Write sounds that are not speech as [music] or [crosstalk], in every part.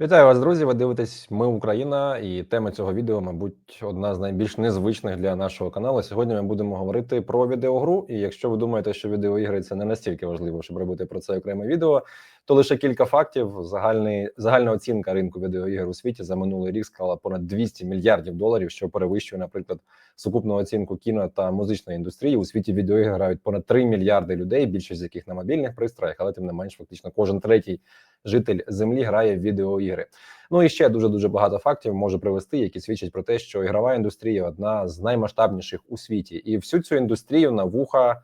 Вітаю вас, друзі! Ви дивитесь Ми Україна, і тема цього відео, мабуть, одна з найбільш незвичних для нашого каналу. Сьогодні ми будемо говорити про відеогру. І якщо ви думаєте, що відеоігри це не настільки важливо, щоб робити про це окреме відео, то лише кілька фактів. Загальний загальна оцінка ринку відеоігр у світі за минулий рік склала понад 200 мільярдів доларів, що перевищує, наприклад, сукупну оцінку кіно та музичної індустрії. У світі відеоігри грають понад 3 мільярди людей, більшість з яких на мобільних пристроях, але тим не менш, фактично, кожен третій житель землі грає в відеоігри. Ну і ще дуже дуже багато фактів можу привести, які свідчать про те, що ігрова індустрія одна з наймасштабніших у світі, і всю цю індустрію на вуха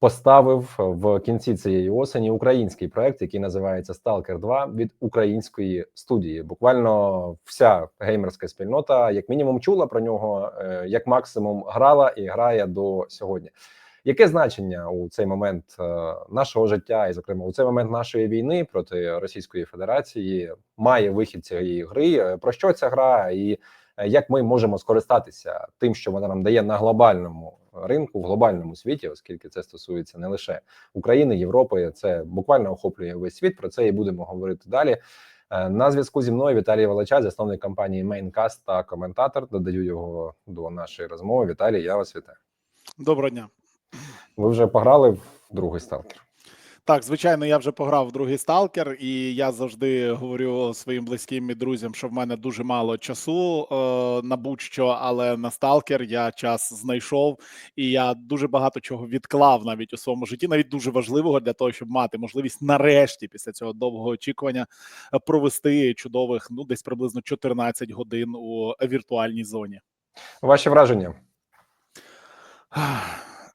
поставив в кінці цієї осені український проект, який називається Stalker 2 від української студії. Буквально вся геймерська спільнота, як мінімум, чула про нього, е, як максимум грала і грає до сьогодні. Яке значення у цей момент е, нашого життя, і зокрема у цей момент нашої війни проти Російської Федерації має вихід цієї гри? Е, Про що ця гра, і як ми можемо скористатися тим, що вона нам дає на глобальному ринку, в глобальному світі, оскільки це стосується не лише України, Європи, це буквально охоплює весь світ. Про це і будемо говорити далі. Е, На зв'язку зі мною Віталій Волоча, засновник компанії Maincast та коментатор. Додаю його до нашої розмови. Віталій, я вас вітаю. Доброго дня. Ви вже пограли в другий сталкер? Так, звичайно, я вже пограв в другий сталкер, і я завжди говорю своїм близьким і друзям, що в мене дуже мало часу е, на будь-що, але на сталкер я час знайшов, і я дуже багато чого відклав навіть у своєму житті, навіть дуже важливого для того, щоб мати можливість нарешті після цього довгого очікування провести чудових, ну десь приблизно 14 годин у віртуальній зоні. Ваші враження?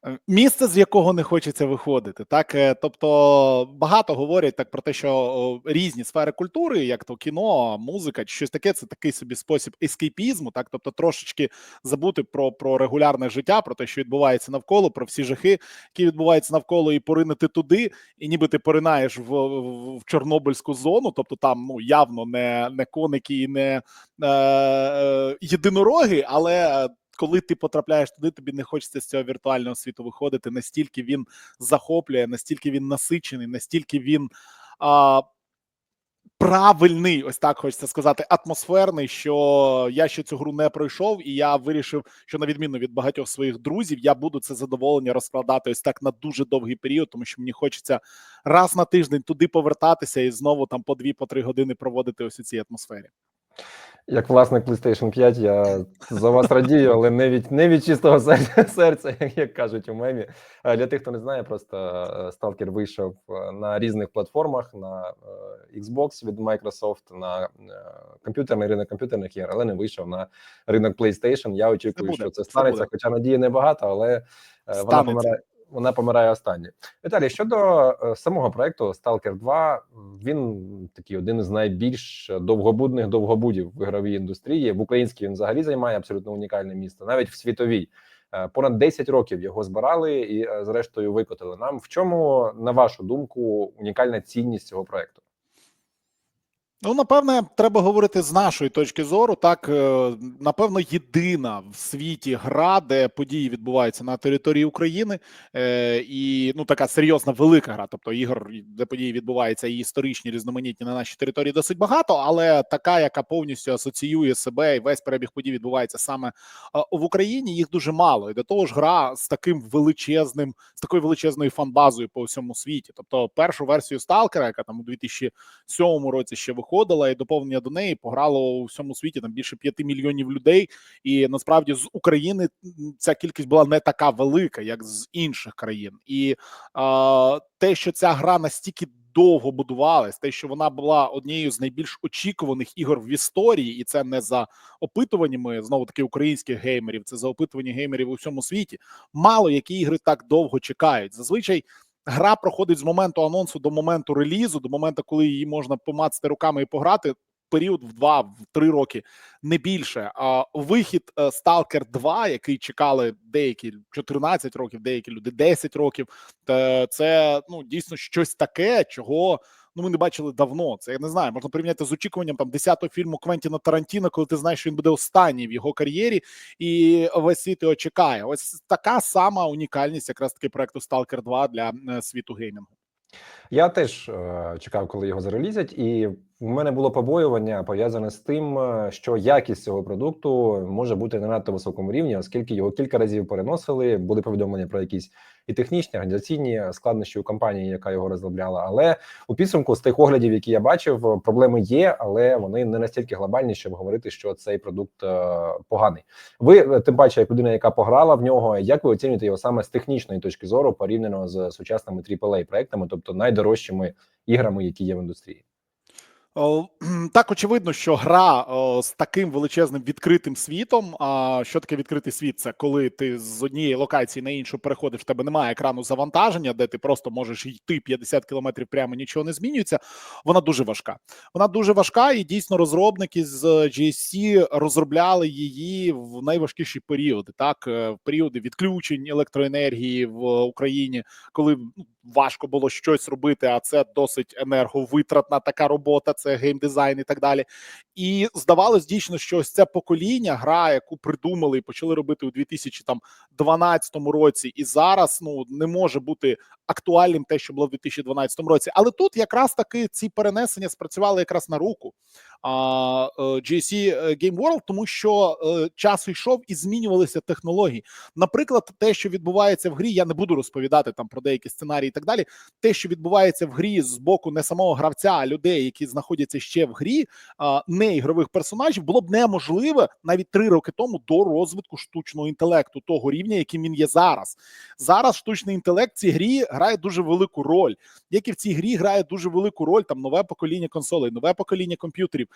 Е, Місце, з якого не хочеться виходити, так Е, тобто багато говорять так про те, що різні сфери культури, як то кіно, музика, чи щось таке, це такий собі спосіб ескейпізму, так тобто трошечки забути про, про регулярне життя, про те, що відбувається навколо, про всі жахи, які відбуваються навколо, і поринити туди, і ніби ти поринаєш в, в, в Чорнобильську зону, тобто там ну явно не, не коники і не е, е, єдинороги, але. Коли ти потрапляєш туди, тобі не хочеться з цього віртуального світу виходити. Настільки він захоплює, настільки він насичений, настільки він а, правильний, ось так хочеться сказати, атмосферний. Що я ще цю гру не пройшов, і я вирішив, що на відміну від багатьох своїх друзів, я буду це задоволення розкладати ось так на дуже довгий період, тому що мені хочеться раз на тиждень туди повертатися і знову там по дві, по три години проводити ось у цій атмосфері. Як власник PlayStation 5, я за вас радію, але не від не від чистого серця, як, кажуть у мемі. Е, Для тих, хто не знає, просто е, Stalker вийшов е, на різних платформах: на Xbox від Microsoft, на комп'ютерний ринок комп'ютерних ігор, але не вийшов на ринок PlayStation. Я очікую, буде, що це це станеться, хоча надії небагато, але е, вона Станеться. помирає. Вона помирає останньою. Віталій, щодо е, самого проекту Stalker 2, він такий один із найбільш довгобудних довгобудів в ігровій індустрії. В українській він взагалі займає абсолютно унікальне місце, навіть в світовій. Е, Понад 10 років його збирали і, е, зрештою, викотили нам. В чому, на вашу думку, унікальна цінність цього проекту? Ну, напевне, треба говорити з нашої точки зору. Так, е, напевно, єдина в світі гра, де події відбуваються на території України, е, і ну така серйозна велика гра. Тобто ігор, де події відбуваються і історичні, різноманітні на нашій території досить багато, але така, яка повністю асоціює себе і весь перебіг подій відбувається саме е, в Україні. Їх дуже мало. І до того ж, гра з таким величезним, з такою величезною фанбазою по всьому світі. Тобто, першу версію Сталкера, яка там у 2007 році ще виходила, і доповнення до неї пограло у всьому світі там більше 5 мільйонів людей. І насправді з України ця кількість була не така велика, як з інших країн. І а, те, що ця гра настільки довго будувалась, те, що вона була однією з найбільш очікуваних ігор в історії, і це не за опитуваннями знову таки українських геймерів, це за опитування геймерів у всьому світі. Мало які ігри так довго чекають. Зазвичай гра проходить з моменту анонсу до моменту релізу, до моменту, коли її можна помацати руками і пограти. Період в два, в три роки, не більше. А вихід е, Stalker 2, який чекали деякі 14 років, деякі люди 10 років. Це ну дійсно щось таке, чого ну ми не бачили давно. Це я не знаю. Можна порівняти з очікуванням там 10-го фільму Квентіна Тарантіно, коли ти знаєш, що він буде останній в його кар'єрі, і весь світ його чекає. Ось така сама унікальність, якраз таки проекту Stalker 2 для е, світу геймінгу. Я теж е, чекав, коли його зарелізять, і в мене було побоювання пов'язане з тим, е, що якість цього продукту може бути не надто високому рівні, оскільки його кілька разів переносили. Були повідомлення про якісь і технічні, організаційні складнощі у компанії, яка його розробляла. Але у підсумку з тих оглядів, які я бачив, проблеми є, але вони не настільки глобальні, щоб говорити, що цей продукт е, поганий. Ви е, тим паче, як людина, яка пограла в нього, як ви оцінюєте його саме з технічної точки зору порівняно з сучасними AAA проектами, тобто найдорожчими іграми, які є в індустрії? Так, очевидно, що гра з таким величезним відкритим світом. А що таке відкритий світ? Це коли ти з однієї локації на іншу переходиш, в тебе немає екрану завантаження, де ти просто можеш йти 50 кілометрів прямо, нічого не змінюється. Вона дуже важка. Вона дуже важка, і дійсно розробники з GSC розробляли її в найважкіші періоди. Так, е, в періоди відключень електроенергії в Україні, коли ну, важко було щось робити, а це досить енерговитратна така робота, це геймдизайн і так далі. І здавалось дійсно, що ось це покоління, гра, яку придумали і почали робити у 2012 році, і зараз ну не може бути актуальним те, що було в 2012 році. Але тут якраз таки ці перенесення спрацювали якраз на руку а, е, GSC Game World, тому що е, час йшов і змінювалися технології. Наприклад, те, що відбувається в грі, я не буду розповідати там про деякі сценарії так далі. Те, що відбувається в грі з боку не самого гравця, а людей, які знаходяться ще в грі, не ігрових персонажів, було б неможливе навіть три роки тому до розвитку штучного інтелекту, того рівня, яким він є зараз. Зараз штучний інтелект в цій грі грає дуже велику роль. Як і в цій грі грає дуже велику роль там нове покоління консолей, нове покоління комп'ютерів,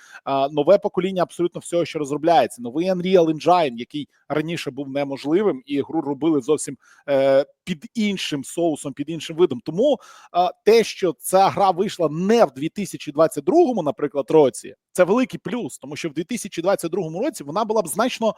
нове покоління абсолютно всього, що розробляється. Новий Unreal Engine, який раніше був неможливим, і гру робили зовсім е, під іншим соусом, під іншим видом. Тому те, що ця гра вийшла не в 2022, наприклад, році, це великий плюс, тому що в 2022 році вона була б значно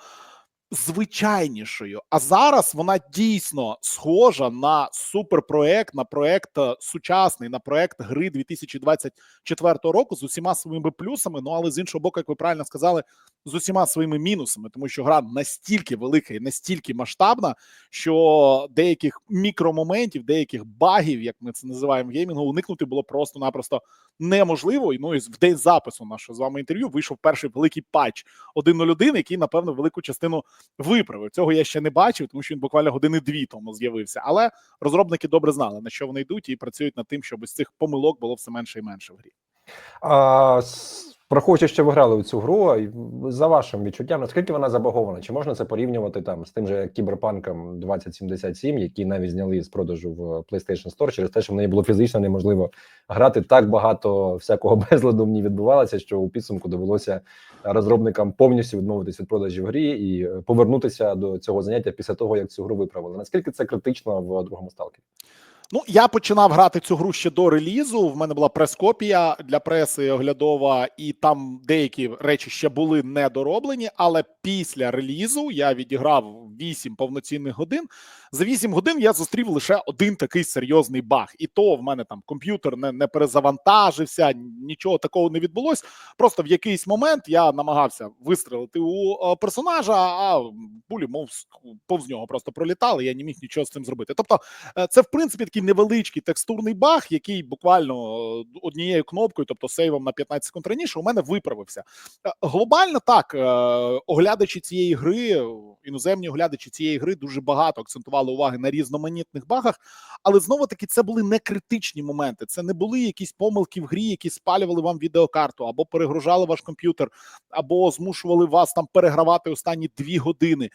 звичайнішою. А зараз вона дійсно схожа на суперпроект, на проект е, сучасний, на проект гри 2024 року з усіма своїми плюсами. Ну але з іншого боку, як ви правильно сказали, з усіма своїми мінусами, тому що гра настільки велика і настільки масштабна, що деяких мікромоментів, деяких багів, як ми це називаємо в геймінгу, уникнути було просто-напросто неможливо. І ну і в день запису нашого з вами інтерв'ю вийшов перший великий патч 1.01, який напевно велику частину виправив. Цього я ще не бачив, тому що він буквально години дві тому з'явився. Але розробники добре знали на що вони йдуть і працюють над тим, щоб з цих помилок було все менше і менше в грі. А, Враховуючи, що ви грали у цю гру, за вашим відчуттям, наскільки вона забагована? Чи можна це порівнювати там з тим же кіберпанком 2077, який навіть зняли з продажу в PlayStation Store через те, що в неї було фізично неможливо грати так багато всякого [laughs] безладу ній відбувалося, що у підсумку довелося розробникам повністю відмовитися від продажів грі і е, повернутися до цього заняття після того, як цю гру виправили. Наскільки це критично в другому сталкері? Ну, я починав грати цю гру ще до релізу. В мене була прес-копія для преси оглядова, і там деякі речі ще були недороблені. Але після релізу я відіграв 8 повноцінних годин. За 8 годин я зустрів лише один такий серйозний баг. І то в мене там комп'ютер не, не перезавантажився, нічого такого не відбулось. Просто в якийсь момент я намагався вистрелити у е, персонажа, а пулі, мов повз нього просто пролітали. Я не міг нічого з цим зробити. Тобто, е, це в принципі такий невеличкий текстурний баг, який буквально е, однією кнопкою, тобто сейвом на 15 секунд раніше, у мене виправився. Е, Глобально так, е, оглядачі цієї гри, іноземні оглядачі цієї гри дуже багато акцентували уваги на різноманітних багах, але знову таки це були не критичні моменти. Це не були якісь помилки в грі, які спалювали вам відеокарту, або перегружали ваш комп'ютер, або змушували вас там перегравати останні дві години.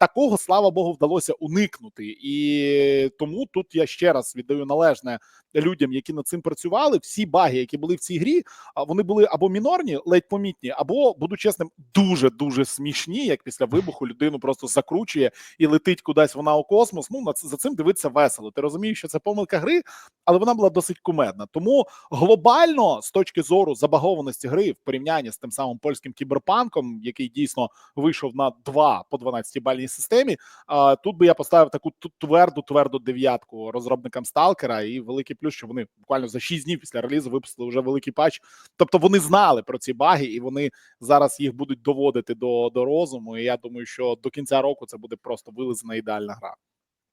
Такого, слава Богу, вдалося уникнути. І тому тут я ще раз віддаю належне людям, які над цим працювали. Всі баги, які були в цій грі, вони були або мінорні, ледь помітні, або буду чесним, дуже дуже смішні. Як після вибуху людину просто закручує і летить кудись вона у космос. Ну на за цим дивитися весело. Ти розумієш, що це помилка гри, але вона була досить кумедна. Тому глобально, з точки зору забагованості гри, в порівнянні з тим самим польським кіберпанком, який дійсно вийшов на 2 по 12 бальній системі. А тут би я поставив таку тверду, тверду дев'ятку розробникам Сталкера, і великий плюс, що вони буквально за 6 днів після релізу випустили вже великий патч. Тобто вони знали про ці баги, і вони зараз їх будуть доводити до, до розуму. І я думаю, що до кінця року це буде просто вилизана ідеальна гра.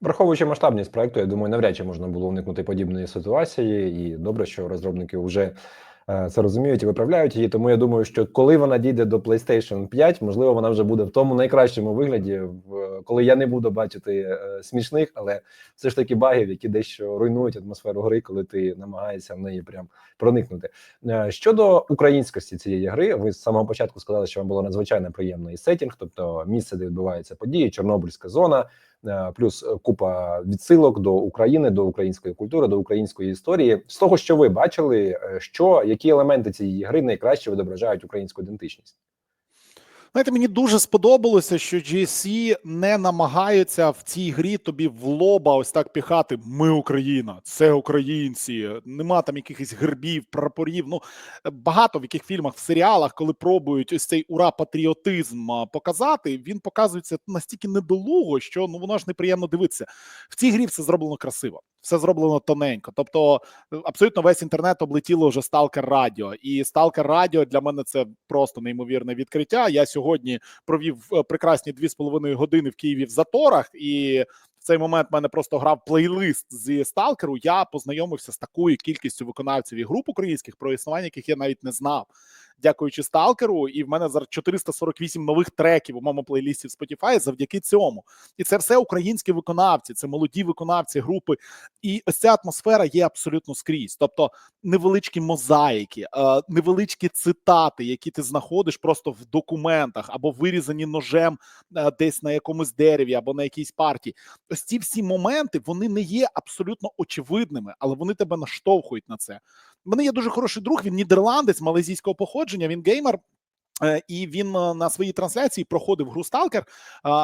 Враховуючи масштабність проекту, я думаю, навряд чи можна було уникнути подібної ситуації, і добре, що розробники вже це розуміють і виправляють її. Тому я думаю, що коли вона дійде до PlayStation 5, можливо, вона вже буде в тому найкращому вигляді, коли я не буду бачити е, смішних, але все ж таки багів, які дещо руйнують атмосферу гри, коли ти намагаєшся в неї прям проникнути. Е, Щодо українськості цієї гри, ви з самого початку сказали, що вам було надзвичайно приємно і сетінг, тобто місце, де відбуваються події, Чорнобильська зона. Е, плюс е, купа відсилок до України, до української культури, до української історії. З того, що ви бачили, е, що які елементи цієї гри найкраще відображають українську ідентичність? Знаєте, мені дуже сподобалося, що GSC не намагаються в цій грі тобі в лоба ось так піхати. Ми Україна, це українці. Нема там якихось гербів, прапорів. Ну багато в яких фільмах, в серіалах, коли пробують ось цей ура патріотизм показати, він показується настільки недолуго, що ну воно ж неприємно дивитися. В цій грі все зроблено красиво, все зроблено тоненько. Тобто, абсолютно весь інтернет облетіло вже Сталкер Радіо, і Сталкер Радіо для мене це просто неймовірне відкриття. Я сьогодні провів е, прекрасні дві з половиною години в Києві в заторах, і в цей момент в мене просто грав плейлист зі сталкеру. Я познайомився з такою кількістю виконавців і груп українських, про існування яких я навіть не знав. Дякуючи сталкеру, і в мене зараз 448 нових треків у моєму плейлісті в Spotify завдяки цьому. І це все українські виконавці, це молоді виконавці групи. І ось ця атмосфера є абсолютно скрізь. Тобто невеличкі мозаїки, е, невеличкі цитати, які ти знаходиш просто в документах або вирізані ножем е, десь на якомусь дереві або на якійсь партії. Ось ці всі моменти вони не є абсолютно очевидними, але вони тебе наштовхують на це. Мене є дуже хороший друг. Він нідерландець малазійського походження. Він геймер. Е, І він е, на своїй трансляції проходив гру Сталкер.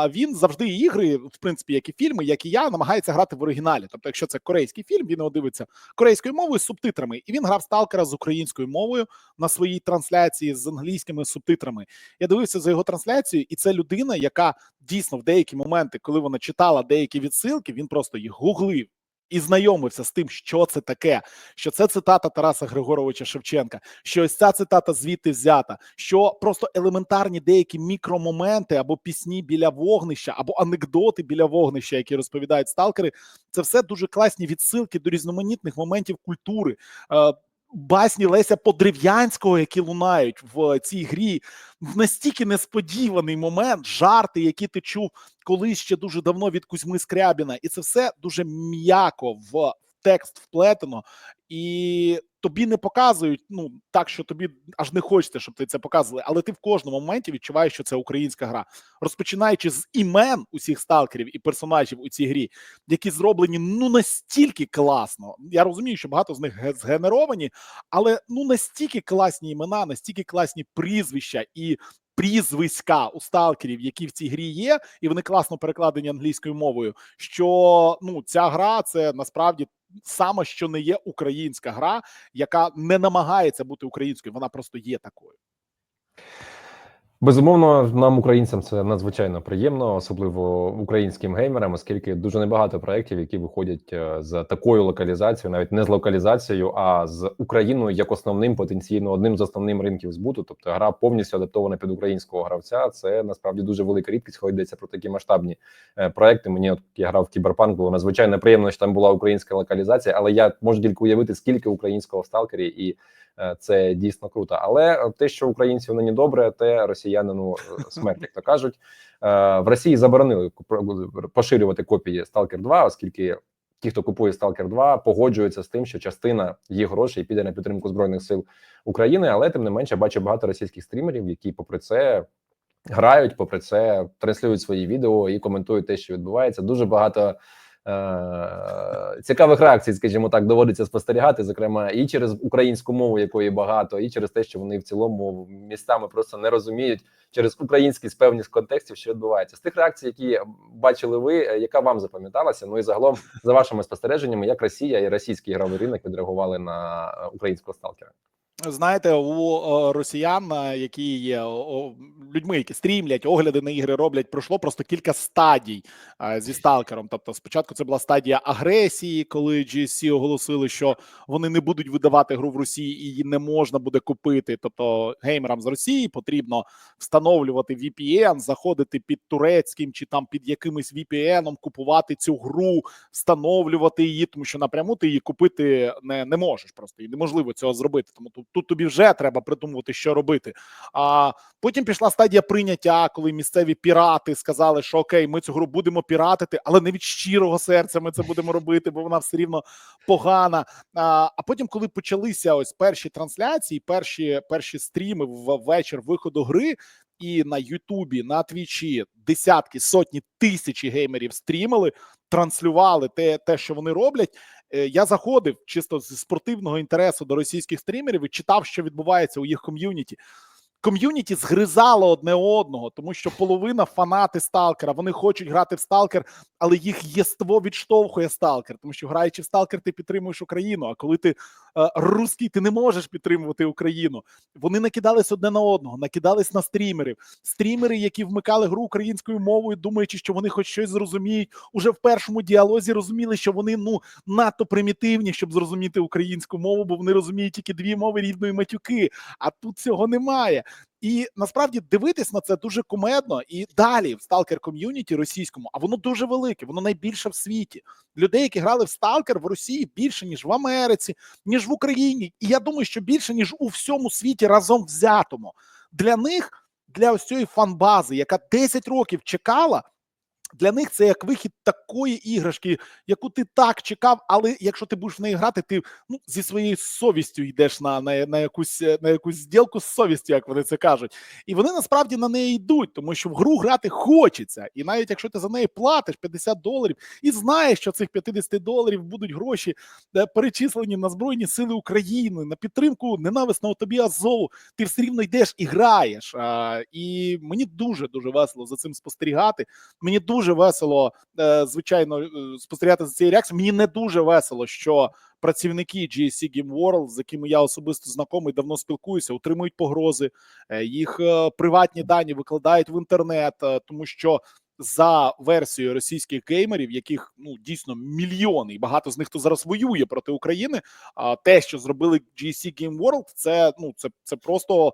Він завжди ігри, в принципі, як і фільми, як і я, намагається грати в оригіналі. Тобто, якщо це корейський фільм, він його дивиться корейською мовою з субтитрами. І він грав Сталкера з українською мовою на своїй трансляції з англійськими субтитрами. Я дивився за його трансляцією, і це людина, яка дійсно в деякі моменти, коли вона читала деякі відсилки, він просто їх гуглив. І знайомився з тим, що це таке, що це цитата Тараса Григоровича Шевченка, що ось ця цитата звідти взята, що просто елементарні деякі мікромоменти або пісні біля вогнища, або анекдоти біля вогнища, які розповідають сталкери, це все дуже класні відсилки до різноманітних моментів культури. Басні Леся Подрив'янського, які лунають в цій грі, настільки несподіваний момент, жарти, які ти чув колись ще дуже давно від Кузьми Скрябіна, і це все дуже м'яко в текст вплетено, і тобі не показують ну так, що тобі аж не хочеться, щоб ти це показували, але ти в кожному моменті відчуваєш, що це українська гра, розпочинаючи з імен усіх сталкерів і персонажів у цій грі, які зроблені ну настільки класно. Я розумію, що багато з них згенеровані, але ну настільки класні імена, настільки класні прізвища і. Прізвиська у сталкерів, які в цій грі є, і вони класно перекладені англійською мовою. Що ну ця гра це насправді саме що не є українська гра, яка не намагається бути українською, вона просто є такою. Безумовно, нам, українцям, це надзвичайно приємно, особливо українським геймерам, оскільки дуже небагато проєктів, які виходять е, з такою локалізацією, навіть не з локалізацією, а з Україною як основним потенційно одним з основним ринків збуту. Тобто гра повністю адаптована під українського гравця. Це насправді дуже велика рідкість, коли йдеться про такі масштабні е, проекти. Мені от я грав в кіберпанк, було надзвичайно приємно, що там була українська локалізація, але я можу тільки уявити, скільки українського в сталкері і. Е, Це дійсно круто, але те, що українців нині добре, те росіянину е, смерть, як то кажуть. Е, В Росії заборонили поширювати копії Stalker 2, оскільки ті, хто купує Stalker 2, погоджуються з тим, що частина їх грошей піде на підтримку збройних сил України. Але тим не менше, бачу багато російських стрімерів, які, попри це, грають, попри це, транслюють свої відео і коментують те, що відбувається. Дуже багато. Е, цікавих реакцій, скажімо так, доводиться спостерігати, зокрема, і через українську мову, якої багато, і через те, що вони в цілому містами просто не розуміють через українськість певність контекстів, що відбувається з тих реакцій, які бачили ви, е, яка вам запам'яталася? Ну і загалом, за вашими спостереженнями, як Росія і російський ігровий ринок відреагували на е, українського сталкера? Знаєте, у росіян, е, які є людьми, які стрімлять, огляди на ігри роблять, пройшло просто кілька стадій е, зі сталкером. Тобто, спочатку це була стадія агресії, коли GSC оголосили, що вони не будуть видавати гру в Росії і її не можна буде купити. Тобто, геймерам з Росії потрібно встановлювати VPN, заходити під турецьким чи там під якимось VPN, купувати цю гру, встановлювати її, тому що напряму ти її купити не, не можеш просто і неможливо цього зробити. Тому тут, тут тобі вже треба придумувати, що робити. А потім пішла стадія прийняття, коли місцеві пірати сказали, що окей, ми цю гру будемо піратити, але не від щирого серця ми це будемо робити, бо вона все рівно погана. А, а потім, коли почалися ось перші трансляції, перші перші стріми вечір виходу гри. І на Ютубі, на Твічі десятки, сотні тисячі геймерів стрімили, транслювали те, те, що вони роблять. Е, Я заходив чисто з спортивного інтересу до російських стрімерів і читав, що відбувається у їх ком'юніті. Ком'юніті згризало одне одного, тому що половина фанати сталкера. Вони хочуть грати в сталкер, але їх єство відштовхує сталкер, тому що граючи в сталкер, ти підтримуєш Україну. А коли ти е, русський, ти не можеш підтримувати Україну. Вони накидались одне на одного, накидались на стрімерів. Стрімери, які вмикали гру українською мовою, думаючи, що вони хоч щось зрозуміють, уже в першому діалозі розуміли, що вони ну надто примітивні, щоб зрозуміти українську мову, бо вони розуміють тільки дві мови рідної матюки. А тут цього немає. І насправді дивитись на це дуже кумедно. І далі в сталкер ком'юніті російському, а воно дуже велике, воно найбільше в світі. Людей, які грали в сталкер в Росії більше ніж в Америці, ніж в Україні. І я думаю, що більше ніж у всьому світі разом взятому. Для них, для ось цієї фанбази, яка 10 років чекала. Для них це як вихід такої іграшки, яку ти так чекав, але якщо ти будеш в неї грати, ти ну зі своєю совістю йдеш на на, на якусь на якусь зділку з совістю, як вони це кажуть. І вони насправді на неї йдуть, тому що в гру грати хочеться. І навіть якщо ти за неї платиш 50 доларів і знаєш, що цих 50 доларів будуть гроші е, перечислені на Збройні Сили України, на підтримку ненависного тобі Азову, ти все рівно йдеш і граєш. А, І мені дуже дуже весело за цим спостерігати. Мені дуже весело, е, звичайно, е, спостерігати за цією реакцією. Мені не дуже весело, що працівники GSC Game World, з якими я особисто знайомий, давно спілкуюся, отримують погрози, е, їх приватні дані викладають в інтернет, тому що. За версією російських геймерів, яких ну дійсно мільйони, і багато з них хто зараз воює проти України. А те, що зробили GSC Game World, це ну це це просто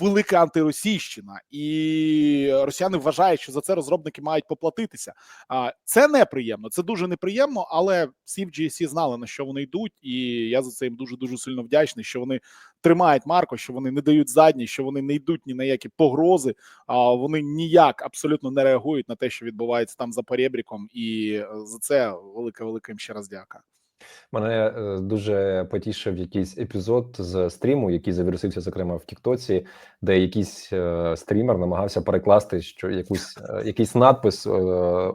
велика антиросійщина, і росіяни вважають, що за це розробники мають поплатитися. А це неприємно, це дуже неприємно, але всі в GSC знали на що вони йдуть, і я за це їм дуже дуже сильно вдячний, що вони тримають Марко, що вони не дають задні, що вони не йдуть ні на які погрози, а вони ніяк абсолютно не реагують на те, що відбувається там за перебріком, і е, за це велика велика їм ще раз дяка. Мене е, дуже потішив якийсь епізод з стріму, який завірусився, зокрема в Тіктоці, де якийсь е, стрімер намагався перекласти що якусь е, якийсь надпис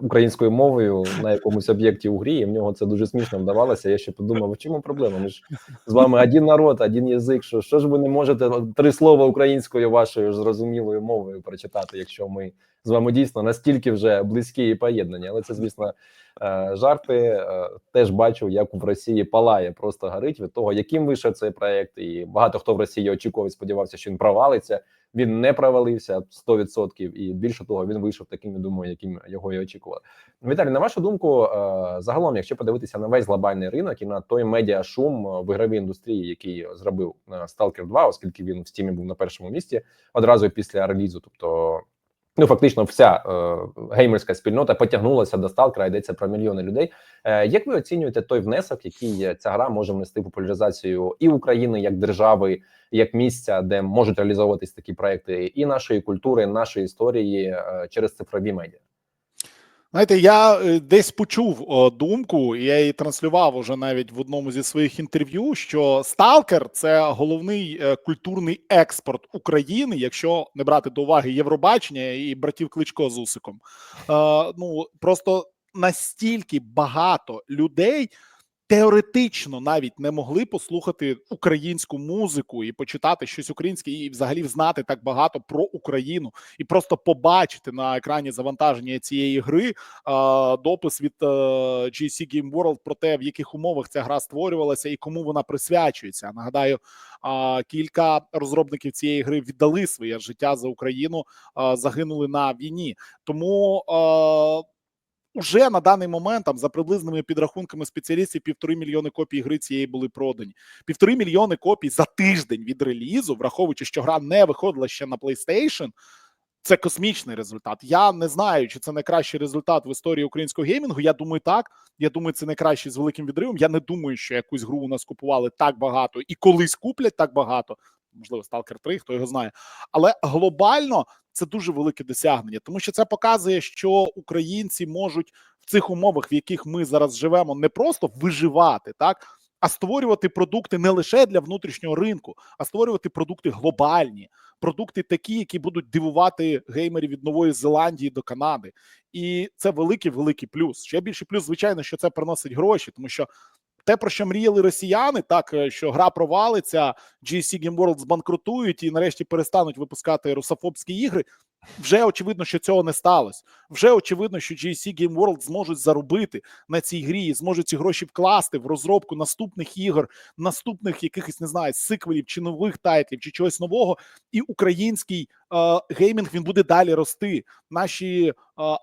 українською мовою на якомусь об'єкті у грі. І в нього це дуже смішно вдавалося. Я ще подумав, в чому проблема? Ми ж з вами один народ, один язик. Що, що ж ви не можете три слова українською вашою зрозумілою мовою прочитати, якщо ми з вами дійсно настільки вже близькі і поєднані, але це, звісно, е, жарти. Е, Теж бачу, як в Росії палає, просто горить від того, яким вийшов цей проект, і багато хто в Росії очікував, і сподівався, що він провалиться. Він не провалився 100%, і більше того, він вийшов таким, я думаю, яким його і очікували. Віталій, на вашу думку, е, загалом, якщо подивитися на весь глобальний ринок і на той медіашум в ігровій індустрії, який зробив Stalker 2, оскільки він в стімі був на першому місці одразу після релізу, тобто. Ну, фактично, вся е, геймерська спільнота потягнулася до сталкера, йдеться про мільйони людей. Е, як ви оцінюєте той внесок, який ця гра може внести в популяризацію і України як держави, як місця, де можуть реалізовуватись такі проекти, і нашої культури, нашої історії е, через цифрові медіа? Знаєте, я е, десь почув думку, я її транслював уже навіть в одному зі своїх інтерв'ю, що Сталкер це головний е, культурний експорт України, якщо не брати до уваги Євробачення і братів Кличко з Усиком. Е, ну просто настільки багато людей теоретично навіть не могли послухати українську музику і почитати щось українське, і взагалі знати так багато про Україну, і просто побачити на екрані завантаження цієї гри допис від е, GC Game World про те, в яких умовах ця гра створювалася і кому вона присвячується. Нагадаю, кілька розробників цієї гри віддали своє життя за Україну, загинули на війні. Тому уже на даний момент там за приблизними підрахунками спеціалістів півтори мільйони копій гри цієї були продані. Півтори мільйони копій за тиждень від релізу, враховуючи, що гра не виходила ще на PlayStation, це космічний результат. Я не знаю, чи це найкращий результат в історії українського геймінгу. Я думаю, так. Я думаю, це найкращий з великим відривом. Я не думаю, що якусь гру у нас купували так багато і колись куплять так багато. Можливо, Stalker 3, хто його знає. Але глобально це дуже велике досягнення, тому що це показує, що українці можуть в цих умовах, в яких ми зараз живемо, не просто виживати, так а створювати продукти не лише для внутрішнього ринку, а створювати продукти глобальні, продукти такі, які будуть дивувати геймерів від Нової Зеландії до Канади. І це великий великий плюс. Ще більший плюс, звичайно, що це приносить гроші, тому що. Те, про що мріяли росіяни, так е, що гра провалиться, GSC Game World збанкрутують і нарешті перестануть випускати русофобські ігри. Вже очевидно, що цього не сталося. Вже очевидно, що GSC Game World зможуть заробити на цій грі, і зможуть ці гроші вкласти в розробку наступних ігор, наступних якихось не знаю, сиквелів чи нових тайтлів, чи чогось нового. І український е, геймінг він буде далі рости. Наші е,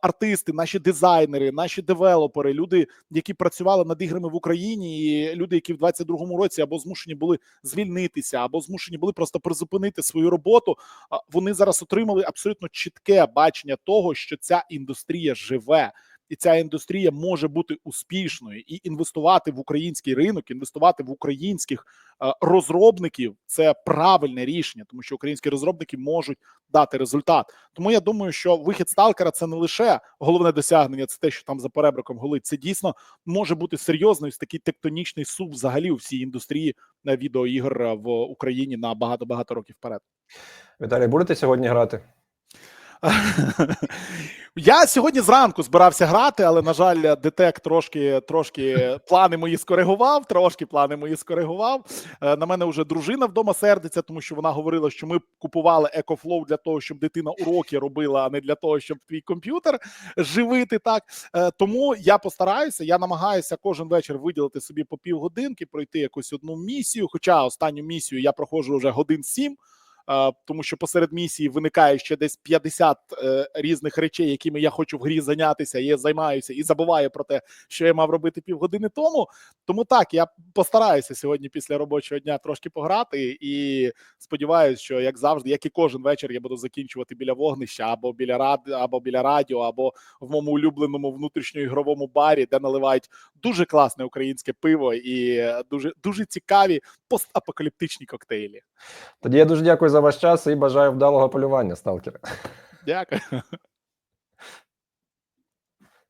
артисти, наші дизайнери, наші девелопери, люди, які працювали над іграми в Україні, і люди, які в 22-му році або змушені були звільнитися, або змушені були просто призупинити свою роботу. а, Вони зараз отримали абсолютно чітке бачення того, що ця індустрія живе. І ця індустрія може бути успішною і інвестувати в український ринок, інвестувати в українських е, розробників це правильне рішення, тому що українські розробники можуть дати результат. Тому я думаю, що вихід сталкера це не лише головне досягнення, це те, що там за перебриком голить. Це дійсно може бути серйозною такий тектонічний сув взагалі у всій індустрії е, відеоігр е, в Україні на багато багато років вперед. Віталій, будете сьогодні грати? Я сьогодні зранку збирався грати, але на жаль, детек трошки трошки плани мої скоригував. Трошки плани мої скоригував. Е, На мене вже дружина вдома сердиться, тому що вона говорила, що ми купували EcoFlow для того, щоб дитина уроки робила, а не для того, щоб твій комп'ютер живити. Так Е, тому я постараюся. Я намагаюся кожен вечір виділити собі по півгодинки, пройти якусь одну місію. Хоча останню місію я проходжу вже годин сім. Тому що посеред місії виникає ще десь 50 е, різних речей, якими я хочу в грі зайнятися. Я займаюся і забуваю про те, що я мав робити півгодини тому. Тому так я постараюся сьогодні після робочого дня трошки пограти, і сподіваюся, що як завжди, як і кожен вечір, я буду закінчувати біля вогнища або біля рад, або біля радіо, або в моєму улюбленому внутрішньоігровому барі, де наливають дуже класне українське пиво і дуже дуже цікаві постапокаліптичні коктейлі. Тоді я дуже дякую за ваш час і бажаю вдалого полювання, сталкер. Дякую.